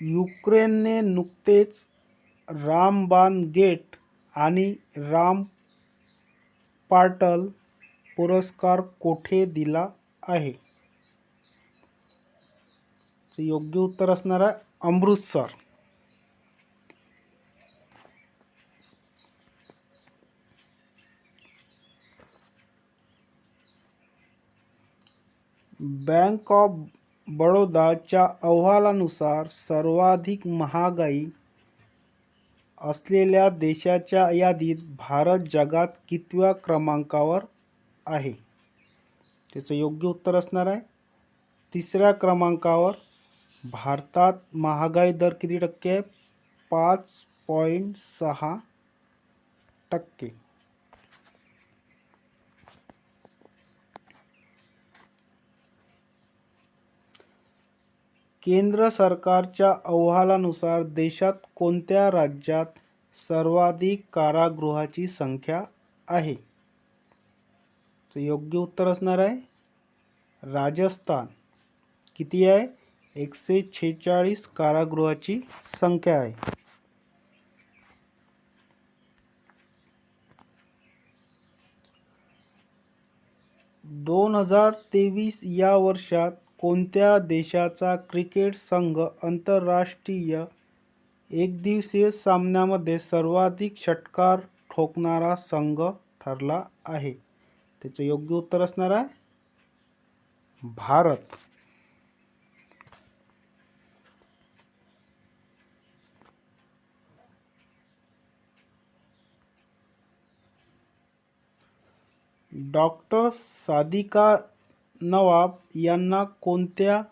युक्रेनने नुकतेच रामबान गेट आणि राम पाटल पुरस्कार कोठे दिला आहे? योग्य उत्तर असणार आहे अमृतसर बँक ऑफ बडोदाच्या अहवालानुसार सर्वाधिक महागाई असलेल्या देशाच्या यादीत भारत जगात कितव्या क्रमांकावर आहे? त्याचं योग्य उत्तर असणार आहे. तिसऱ्या क्रमांकावर भारतात महागाई दर किती टक्के आहे? पाच पॉईंट सहा टक्के. केंद्र सरकारच्या अहवालानुसार देशात कोणत्या राज्यात सर्वाधिक कारागृहाची संख्या आहे? योग्य उत्तर असणार आहे राजस्थान. किती आहे? एकशे छेचाळीस कारागृहाची संख्या आहे. दोन हजार तेवीस या वर्षात कोणत्या देशाचा क्रिकेट संघ आंतरराष्ट्रीय एकदिवसीय सामन्यामध्ये सर्वाधिक षटकार ठोकणारा संघ ठरला आहे? त्याचं योग्य उत्तर असणार आहे. भारत. डॉक्टर सादिका नवाब यांना कोणत्या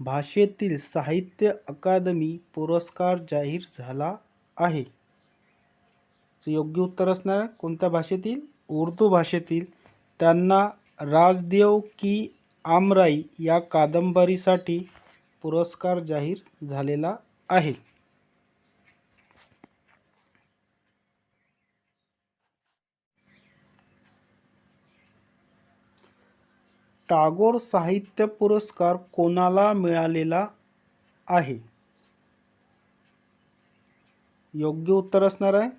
भाषेतील साहित्य अकादमी पुरस्कार जाहीर झाला आहे? योग्य उत्तर असणार कोणत्या भाषेतील? उर्दू भाषेतील. त्यांना राजदेव की आमराई या कादंबरीसाठी पुरस्कार जाहीर झालेला आहे. टागोर साहित्य पुरस्कार कोणाला मिळालेला आहे? योग्य उत्तर असणार आहे.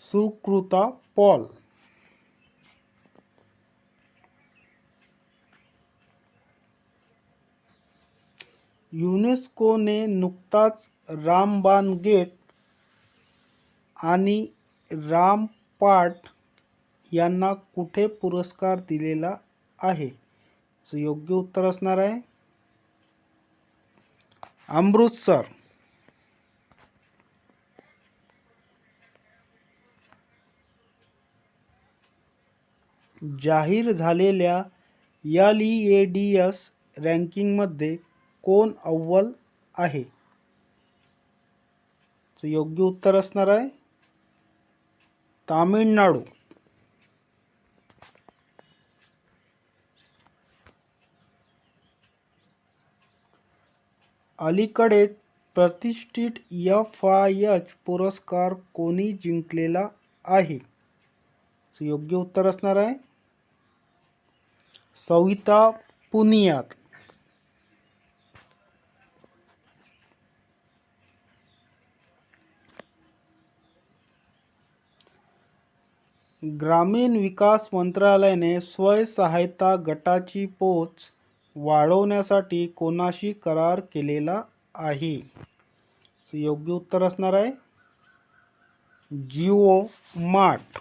सुकृता पॉल. युनेस्कोने नुकताच रामबान गेट आणि रामपाट यांना कुठे पुरस्कार दिलेला आहे? चं योग्य उत्तर असणार आहे. अमृतसर जाहीर झालेल्या L E A D S रँकिंगमध्ये कोण अव्वल आहे? योग्य उत्तर असणार आहे. तामिळनाडू. अलीकडेच प्रतिष्ठित एफ आय एच पुरस्कार कोणी जिंकलेला आहे? योग्य उत्तर असणार आहे. सविता पुनियात. ग्रामीण विकास मंत्रालयाने स्वयंसहायता गटाची पोच वाढवण्यासाठी कोणाशी करार केलेला आहे? योग्य उत्तर असणार आहे. जिओ मार्ट.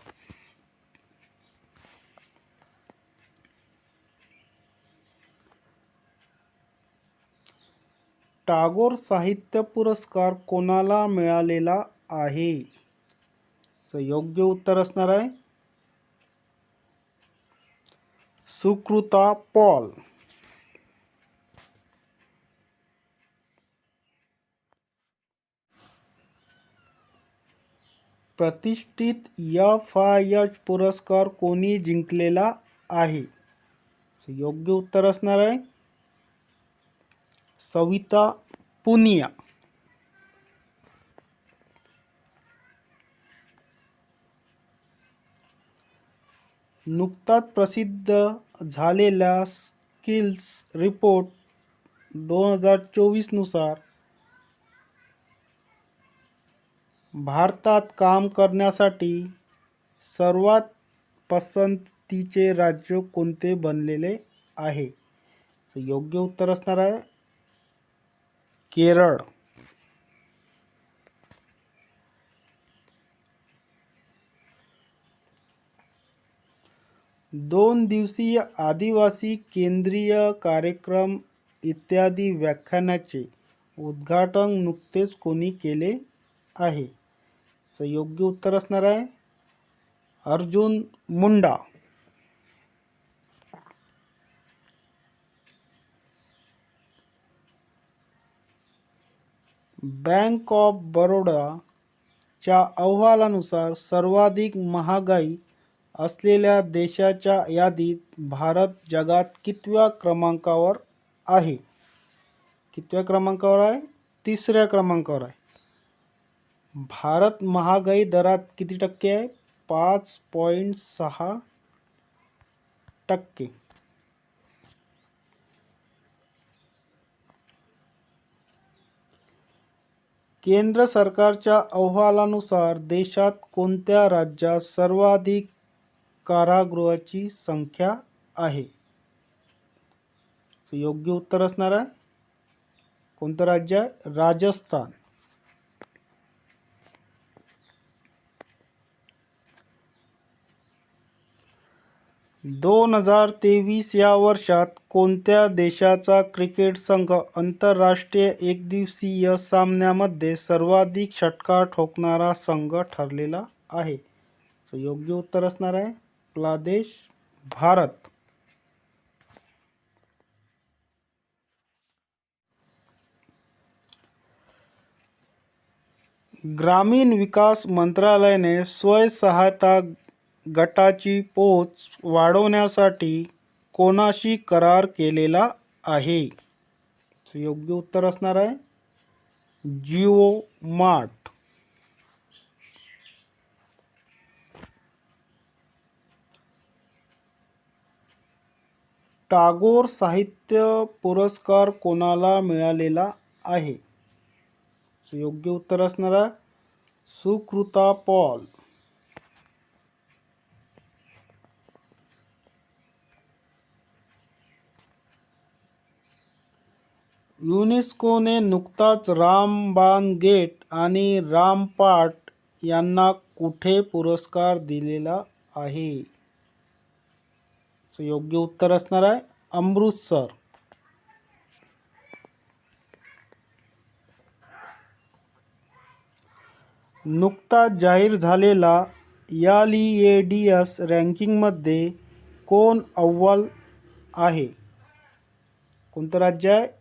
टागोर साहित्य पुरस्कार कोणाला मिळालेला आहे? योग्य उत्तर असणार आहे. सुकृता पॉल. प्रतिष्ठित एफ आय एच पुरस्कार कोणी जिंकलेला आहे? योग्य उत्तर असणार आहे. सविता पुनिया. नुकताच प्रसिद्ध झालेल्या स्किल्स रिपोर्ट दोन हजार चोवीसनुसार भारतात काम करण्यासाठी सर्वात पसंतीचे राज्य कोणते बनलेले आहे? योग्य उत्तर असणार आहे केरळ. दोन दिवसीय आदिवासी केंद्रीय कार्यक्रम इत्यादी व्याख्यानाचे उद्घाटन नुकतेच कोणी केले आहे? तर योग्य उत्तर असणार आहे. अर्जुन मुंडा. बँक ऑफ बरोडाच्या अहवालानुसार सर्वाधिक महागाई असलेल्या देशाच्या यादीत भारत जगात कितव्या क्रमांकावर आहे? कितव्या क्रमांकावर आहे? तिसऱ्या क्रमांकावर आहे. भारत महागाई दरात किती टक्के आहे? पाच पॉईंट सहा टक्के. केंद्र सरकारच्या अहवालानुसार देशात कोणत्या राज्यात सर्वाधिक कारागृहाची संख्या आहे? योग्य उत्तर असणार आहे. कोणतं राज्य आहे? राजस्थान. दोन हजार तेवीस या वर्षात कोणत्या देशाचा क्रिकेट संघ आंतरराष्ट्रीय एकदिवसीय सामन्यामध्ये सर्वाधिक षटकार ठोकणारा संघ ठरलेला आहे? योग्य उत्तर असणार आहे बांगलादेश भारत. ग्रामीण विकास मंत्रालयाने स्वयंसहायता गटाची पोच वाढवण्यासाठी कोणाशी करार केलेला आहे? योग्य उत्तर असणार आहे जिओ मार्ट. टागोर साहित्य पुरस्कार कोणाला मिळालेला आहे? योग्य उत्तर असणार आहे सुकृता पॉल. युनेस्कोने नुकताच रामबान गेट आणि रामपाट यांना कुठे पुरस्कार दिलेला आहे? योग्य उत्तर असणार आहे अमृतसर. नुकताच जाहीर झालेला एल ए डी एस रँकिंगमध्ये कोण अव्वल आहे? कोणतं राज्य आहे?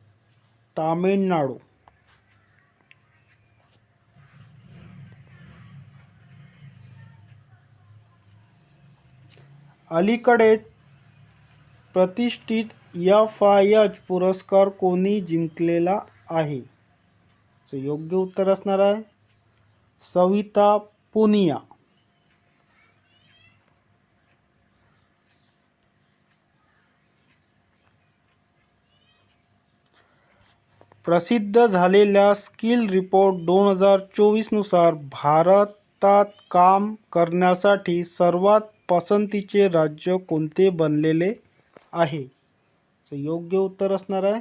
तामिळनाडू. अलीकडेच प्रतिष्ठित एफ आय एच पुरस्कार कोणी जिंकलेला आहे? योग्य उत्तर असणार आहे. सविता पुनिया. प्रसिद्ध झालेल्या स्किल रिपोर्ट दोन हजार चोवीसनुसार भारतात काम करण्यासाठी सर्वात पसंतीचे राज्य कोणते बनलेले आहे? योग्य उत्तर असणार आहे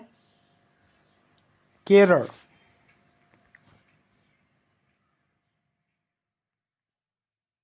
केरळ.